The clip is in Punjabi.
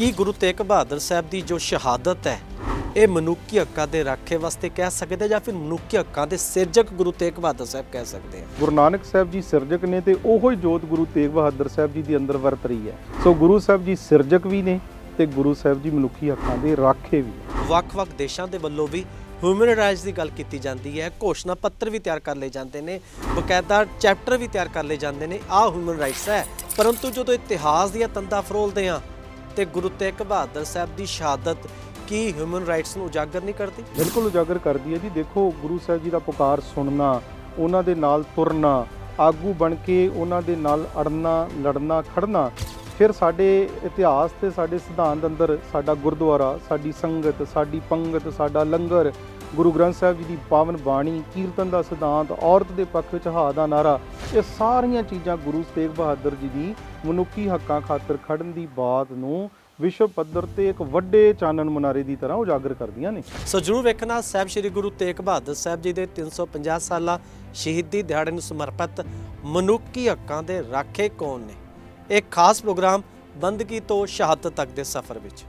ਕੀ ਗੁਰੂ ਤੇਗ ਬਹਾਦਰ ਸਾਹਿਬ ਦੀ ਜੋ ਸ਼ਹਾਦਤ ਹੈ ਇਹ ਮਨੁੱਖੀ ਹੱਕਾਂ ਦੇ ਰਾਖੇ ਵਾਸਤੇ ਕਹਿ ਸਕਦੇ ਜਾਂ ਫਿਰ ਮਨੁੱਖੀ ਹੱਕਾਂ ਦੇ ਸਿਰਜਕ ਗੁਰੂ ਤੇਗ ਬਹਾਦਰ ਸਾਹਿਬ ਕਹਿ ਸਕਦੇ ਆ? ਗੁਰੂ ਨਾਨਕ ਸਾਹਿਬ ਜੀ ਸਿਰਜਕ ਨੇ ਤੇ ਉਹੋ ਹੀ ਜੋਤ ਗੁਰੂ ਤੇਗ ਬਹਾਦਰ ਸਾਹਿਬ ਜੀ ਦੇ ਅੰਦਰ ਵਰਤ ਰਹੀ ਹੈ। ਸੋ ਗੁਰੂ ਸਾਹਿਬ ਜੀ ਸਿਰਜਕ ਵੀ ਨੇ ਤੇ ਗੁਰੂ ਸਾਹਿਬ ਜੀ ਮਨੁੱਖੀ ਹੱਕਾਂ ਦੇ ਰਾਖੇ ਵੀ। ਵੱਖ-ਵੱਖ ਦੇਸ਼ਾਂ ਦੇ ਵੱਲੋਂ ਵੀ ਹਿਊਮਨ ਰਾਈਟਸ ਦੀ ਗੱਲ ਕੀਤੀ ਜਾਂਦੀ ਹੈ ਘੋਸ਼ਣਾ ਪੱਤਰ ਵੀ ਤਿਆਰ ਕਰ ਲਏ ਜਾਂਦੇ ਨੇ ਬਕਾਇਦਾ ਚੈਪਟਰ ਵੀ ਤਿਆਰ ਕਰ ਲਏ ਜਾਂਦੇ ਨੇ ਆਹ ਹਿਊਮਨ ਰਾਈਟਸ ਹੈ। ਪਰੰਤੂ ਜਦੋਂ ਇਤਿਹਾਸ ਦੀਆਂ ਤੰਦਾਂ ਫਰੋਲਦੇ ਆ ਤੇ ਗੁਰੂ ਤੇਗ ਬਹਾਦਰ ਸਾਹਿਬ ਦੀ ਸ਼ਹਾਦਤ ਕੀ ਹਿਊਮਨ ਰਾਈਟਸ ਨੂੰ ਉਜਾਗਰ ਨਹੀਂ ਕਰਦੀ? ਬਿਲਕੁਲ ਉਜਾਗਰ ਕਰਦੀ ਹੈ ਜੀ। ਦੇਖੋ, ਗੁਰੂ ਸਾਹਿਬ ਜੀ ਦਾ ਪੁਕਾਰ ਸੁਣਨਾ, ਉਹਨਾਂ ਦੇ ਨਾਲ ਤੁਰਨਾ, ਆਗੂ ਬਣ ਕੇ ਉਹਨਾਂ ਦੇ ਨਾਲ ਅੜਨਾ, ਲੜਨਾ, ਖੜਨਾ, ਫਿਰ ਸਾਡੇ ਇਤਿਹਾਸ ਤੇ ਸਾਡੇ ਸਿਧਾਂਤ ਅੰਦਰ ਸਾਡਾ ਗੁਰਦੁਆਰਾ, ਸਾਡੀ ਸੰਗਤ, ਸਾਡੀ ਪੰਗਤ, ਸਾਡਾ ਲੰਗਰ, ਗੁਰੂ ਗ੍ਰੰਥ ਸਾਹਿਬ ਜੀ ਦੀ ਪਾਵਨ ਬਾਣੀ, ਕੀਰਤਨ ਦਾ ਸਿਧਾਂਤ, ਔਰਤ ਦੇ ਪੱਖ ਵਿੱਚ ਹਾ ਦਾ ਨਾਰਾ ਇਹ ਸਾਰੀਆਂ ਚੀਜ਼ਾਂ ਗੁਰੂ ਤੇਗ ਬਹਾਦਰ ਜੀ ਦੀ ਮਨੁੱਖੀ ਹੱਕਾਂ ਖਾਤਰ ਖੜਨ ਦੀ ਬਾਤ ਨੂੰ ਵਿਸ਼ਵ ਪੱਧਰ ਤੇ ਇੱਕ ਵੱਡੇ ਚਾਨਣ ਮੁਨਾਰੇ ਦੀ ਤਰ੍ਹਾਂ ਉਜਾਗਰ ਕਰਦੀਆਂ ਨੇ। ਸੋ ਜਰੂਰ ਵੇਖਣਾ ਸਾਹਿਬ ਸ੍ਰੀ ਗੁਰੂ ਤੇਗ ਬਹਾਦਰ ਸਾਹਿਬ ਜੀ ਦੇ 350 ਸਾਲਾ ਸ਼ਹੀਦੀ ਦਿਹਾੜੇ ਨੂੰ ਸਮਰਪਿਤ ਮਨੁੱਖੀ ਹੱਕਾਂ ਦੇ ਰਾਖੇ ਕੌਣ ਨੇ? ਇੱਕ ਖਾਸ ਪ੍ਰੋਗਰਾਮ ਬੰਦਗੀ ਤੋਂ ਸ਼ਹਾਦਤ ਤੱਕ ਦੇ ਸਫ਼ਰ ਵਿੱਚ।